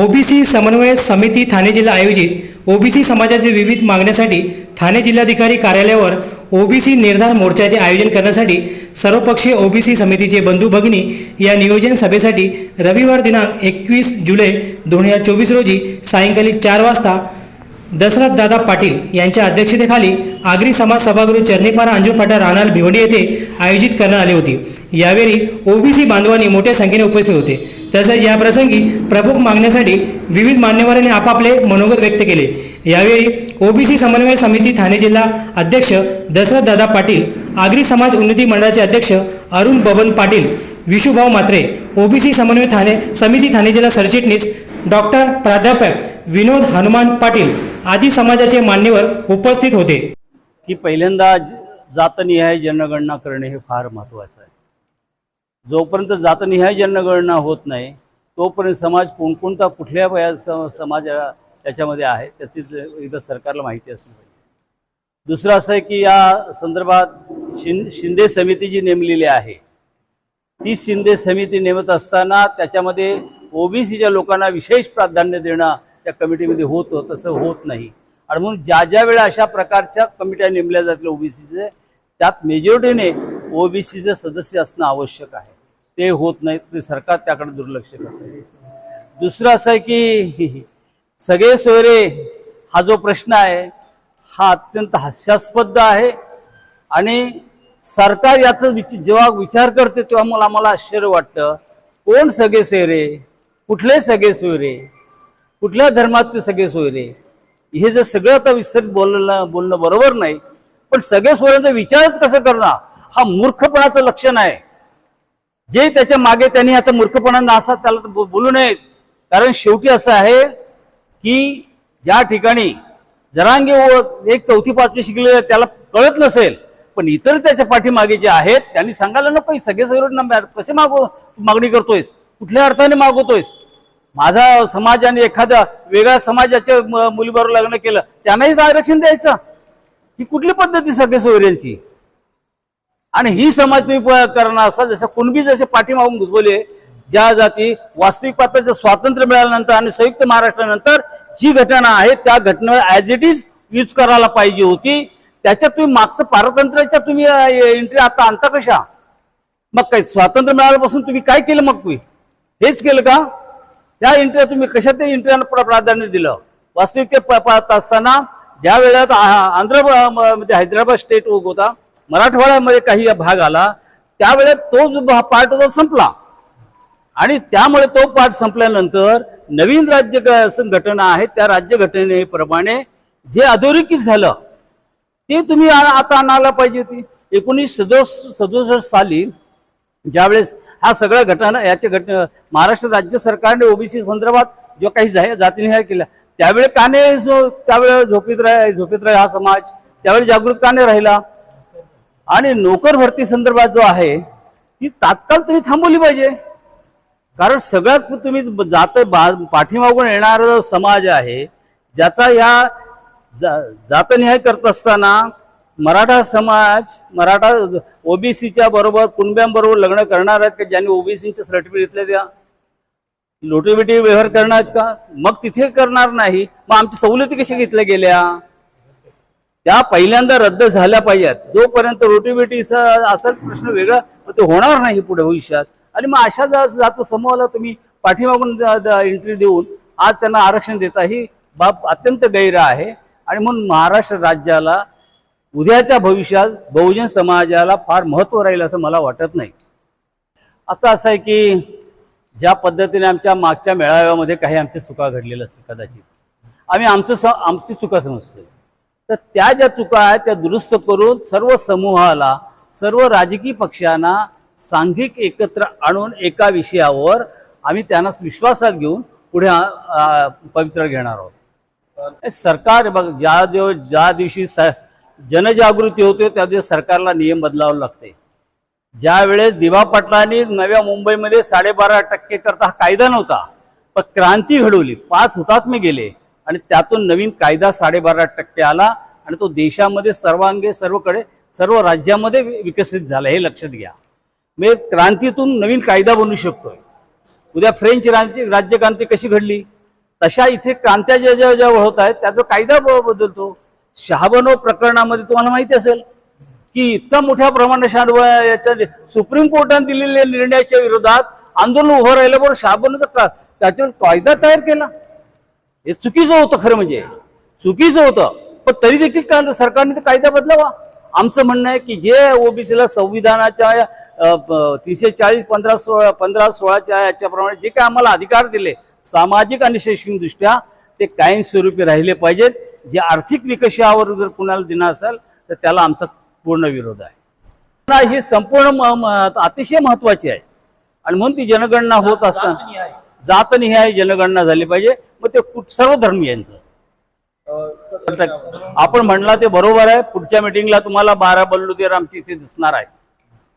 OBC समन्वय समिती ठाणे जिल्हा आयोजित ओबीसी समाजाचे विविध मागण्यासाठी ठाणे जिल्हाधिकारी कार्यालयावर ओबीसी निर्धार मोर्चाचे आयोजन करण्यासाठी सर्वपक्षीय ओबीसी समितीचे बंधू भगिनी या नियोजन सभेसाठी रविवार दिनांक एकवीस जुलै दोन हजार चोवीस रोजी सायंकाळी चार वाजता दशरथ दादा पाटील यांच्या अध्यक्षतेखाली आगरी समाज सभागृह चरणीपारा अंजू फाटा राहणार भिवंडी येथे आयोजित करण्यात आली होती. यावेळी ओबीसी बांधवांनी मोठ्या संख्येने उपस्थित होते. तसेच या प्रसंगी प्रमुख मागण्यासाठी विविध मान्यवरांनी आपापले मनोगत व्यक्त केले. यावेळी ओबीसी समन्वय समिती ठाणे जिल्हा अध्यक्ष दशरथ दादा पाटील आगरी समाज उन्नती मंडळाचे अध्यक्ष अरुण बबन पाटील विशुभाऊ मात्रे ओबीसी समन्वय ठाणे समिती ठाणे जिल्हा सरचिटणीस डॉक्टर प्राध्यापक विनोद हनुमान पाटील आदी समाजाचे मान्यवर उपस्थित होते. की पहिल्यांदा जातनिहाय जनगणना करणे हे फार महत्त्वाचं आहे. जोपर्यंत जातनिहाय जनगणना होत नाही तोपर्यंत समाज कोणकोणता कुठल्या वया समाज त्याच्यामध्ये आहे त्याची एकदा सरकारला माहिती असली पाहिजे. दुसरं असं आहे की या संदर्भात शिं शिंदे समिती जी नेमलेली आहे ती शिंदे समिती नेमत असताना त्याच्यामध्ये ओबीसीच्या लोकांना विशेष प्राधान्य देणं त्या कमिटीमध्ये होतं तसं होत नाही. आणि म्हणून ज्या ज्या वेळा अशा प्रकारच्या कमिट्या नेमल्या जातील ओबीसीचे त्यात मेजॉरिटीने ओबीसीचे सदस्य असणं आवश्यक आहे. ते होत नाही ते सरकार त्याकडे दुर्लक्ष करत दुसरं असं आहे की सगळे सोयरे हा जो प्रश्न आहे हा अत्यंत हास्यास्पद आहे आणि सरकार याचा विच जेव्हा विचार करते तेव्हा मला आम्हाला आश्चर्य वाटतं. कोण सगळे सोयरे? कुठले सगळे सोयरे? कुठल्या धर्मातले सगळे सोयरे? हे जर सगळं आता विस्तारित बोलणं बोलणं बरोबर नाही पण सगळे सोयऱ्यांचा विचारच कसं करणार? हा मूर्खपणाचं लक्षण आहे. जे त्याच्यामागे त्यांनी याचा मूर्खपणा नासा त्याला तर बो- बोलू नये कारण शेवटी असं आहे की ज्या ठिकाणी जरांगे एक चौथी पाचवी शिकलेले त्याला कळत नसेल. पण इतर त्याच्या पाठीमागे जे आहेत त्यांनी सांगायला नको सगळे सगळे कसे मागव मागणी करतोयस? कुठल्या अर्थाने मागवतोयस? माझा समाजाने एखाद्या वेगळ्या समाजाच्या मुलीबरोबर लग्न केलं त्यांनाही आरक्षण द्यायचं. ही कुठली पद्धती सगळे सोयऱ्यांची? आणि ही समाज तुम्ही प- करणार असाल जसं कुणबी जसे पाठीमागून घुसवले ज्या जाती वास्तविक पात्राचं स्वातंत्र्य मिळाल्यानंतर आणि संयुक्त महाराष्ट्रानंतर जी घटना आहे त्या घटनेवर ऍज इट इज यूज करायला पाहिजे होती. त्याच्यात तुम्ही मागचं पारतंत्र्याच्या तुम्ही एंट्री आता आणता कशा? मग काय स्वातंत्र्य मिळाल्यापासून तुम्ही काय केलं मग तुम्ही? हेच केलं का? त्या एंट्री तुम्ही कशा त्या एंट्रीला प्राधान्य दिलं? वास्तविक ते प- पाहत असताना ज्या वेळात आंध्र म्हणजे हैदराबाद स्टेट होता मराठवाड्यामध्ये काही भाग आला त्यावेळेस तो जो पार्ट होता संपला. आणि त्यामुळे तो पाठ संपल्यानंतर नवीन राज्य ग- संघटना आहे त्या राज्य घटनेप्रमाणे जे अधोरेखित झालं ते तुम्ही आता आणायला पाहिजे होती. एकोणीस सदोस सदुसष्ट साली ज्यावेळेस हा सगळ्या घटना याच्या घटना महाराष्ट्र राज्य सरकारने ओबीसी संदर्भात जो काही जाहीर जातीनिहाय केला त्यावेळी काने जो त्यावेळेस झोपीत राह झोपीत राह हा समाज त्यावेळी जागृत काने राहिला. आणि नोकर भरती संदर्भात जो आहे ती तात्काळ तुम्ही थांबवली पाहिजे. कारण सगळ्याच तुम्ही जात बा- पाठीमागून येणारा जो समाज आहे ज्याचा ह्या जा- जातनिहाय करत असताना मराठा समाज मराठा ओबीसीच्या बरोबर कुणब्यांबरोबर लग्न करणार आहेत का? ज्यांनी ओबीसीचे सर्टिफिकेट घेतले त्या? लोटीबिटी व्यवहार करणार आहेत का? मग तिथे करणार नाही. मग आमच्या सवलती कशा घेतल्या गेल्या? त्या पहिल्यांदा रद्द झाल्या पाहिजेत. जोपर्यंत रोटीबिटीचा असा प्रश्न वेगळा ते होणार नाही पुढे भविष्यात. आणि मग अशा जा- जातो समूहाला तुम्ही पाठीमागून एंट्री देऊन आज त्यांना आरक्षण देता ही बाब अत्यंत गैर आहे. आणि म्हणून महाराष्ट्र राज्याला उद्याच्या भविष्यात बहुजन समाजाला फार महत्त्व राहील असं मला वाटत नाही. आता असं आहे की ज्या पद्धतीने आमच्या मागच्या मेळाव्यामध्ये काही आमच्या चुका घडलेल्या असतात कदाचित. आम्ही आमचं स आमची चुका समजतोय. तर त्या ज्या चुका आहेत त्या दुरुस्त करून सर्व समूहाला सर्व राजकीय पक्षांना सांघिक एकत्र आणून एका विषयावर आम्ही त्यांना विश्वासात घेऊन पुढे पवित्र घेणार आहोत. सरकार बघ ज्या दिव ज्या दिवशी स जनजागृती होते त्या दिवशी सरकारला नियम बदलावं लागते. ज्यावेळेस दिवा पाटलांनी नव्या मुंबईमध्ये साडेबारा टक्के करता हा कायदा नव्हता पण क्रांती घडवली. पाच हुतात्मे गेले. आणि त्यातून नवीन कायदा साडेबारा टक्के आला आणि तो देशामध्ये सर्वांगे सर्वकडे सर्व राज्यामध्ये विकसित झाला हे लक्षात घ्या. म्हणजे क्रांतीतून नवीन कायदा बनू शकतोय. उद्या फ्रेंच राज्य राज्यक्रांती कशी घडली? तशा इथे क्रांत्या ज्या ज्या ज्या होत आहेत त्याचा कायदा बदलतो. शहाबनो प्रकरणामध्ये तुम्हाला माहिती असेल की इतका मोठ्या प्रमाणात शहाबा याच्या सुप्रीम कोर्टाने दिलेल्या निर्णयाच्या विरोधात आंदोलन उभं राहिल्याबरोबर शहाबनोचा का- त्याच्यावर कायदा तयार केला. हे चुकीचं होतं खरं म्हणजे. चुकीचं होतं. पण तरी देखील का सरकारने ते कायदा बदलावा. आमचं म्हणणं आहे की जे ओबीसीला संविधानाच्या तीनशे चाळीस पंधरा सोळा पंधरा सोळाच्या याच्याप्रमाणे जे काय आम्हाला अधिकार दिले सामाजिक आणि शैक्षणिक दृष्ट्या ते कायमस्वरूपी राहिले पाहिजेत. जे आर्थिक विकासावर जर कुणाला देणार असेल तर त्याला आमचा पूर्ण विरोध आहे. हे संपूर्ण अतिशय महत्त्वाचे आहे. आणि म्हणून ती जनगणना होत असताना जात नाही ह्या जनगणना झाली पाहिजे. मग ते कुठ- सर्व धर्मीयांचं आपण म्हणला ते बरोबर आहे. पुढच्या मिटिंगला तुम्हाला बारा बल्लुदेर आमची इथे दिसणार आहे.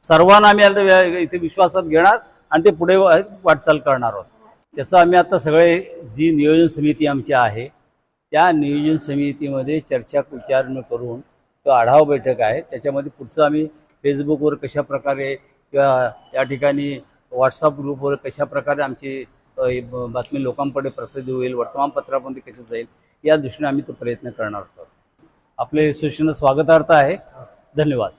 सर्वांना आम्ही आता इथे विश्वासात घेणार आणि ते पुढे वाटचाल करणार आहोत. त्याचं आम्ही आता सगळे जी नियोजन समिती आमची आहे त्या नियोजन समितीमध्ये चर्चा विचार करून तो आढावा बैठक आहे. त्याच्यामध्ये पुढचं आम्ही फेसबुकवर कशा प्रकारे किंवा त्या ठिकाणी व्हॉट्सअप ग्रुपवर कशा प्रकारे आमची बातमी लोकांकडे प्रसिद्ध होईल वर्तमानपत्रामध्ये कशी जाईल या दृष्टीने आम्ही तो प्रयत्न करणार आहोत. आपले सूचना स्वागतार्थ आहे. धन्यवाद.